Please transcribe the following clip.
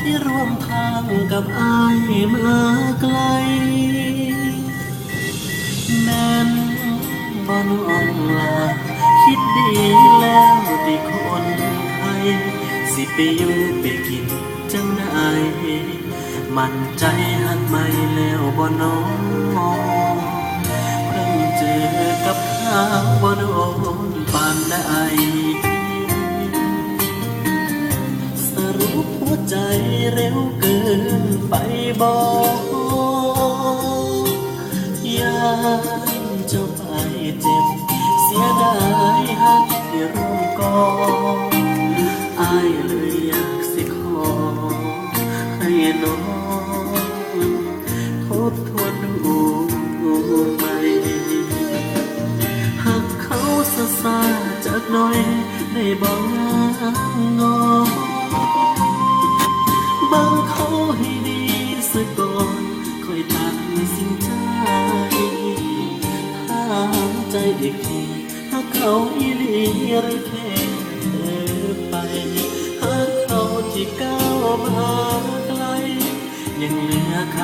ที่ร่วมทางกับอายมาไกล แม่นบ่น้องลาคิดดีแล้วที่คนไทยสิไปอยู่ไปกินจังได้ มันใจหักไม่แล้วบ่น้องเพิ่งเจอกับข้าวบ่โดนปานได้ เร็วเกินไปบอกยานจ้าไปเจ็บ เสียดายหักที่ร่วมกองอายเลยอยากสิขอให้น้องทบทวนดูใหม่หากเขาสะสาจากหน่อยได้บอกงอ อีกทีถ้าเขาอีหลีหรือแค่เธอไปหากเขาที่ก้าวมาไกลยังเหลือค่า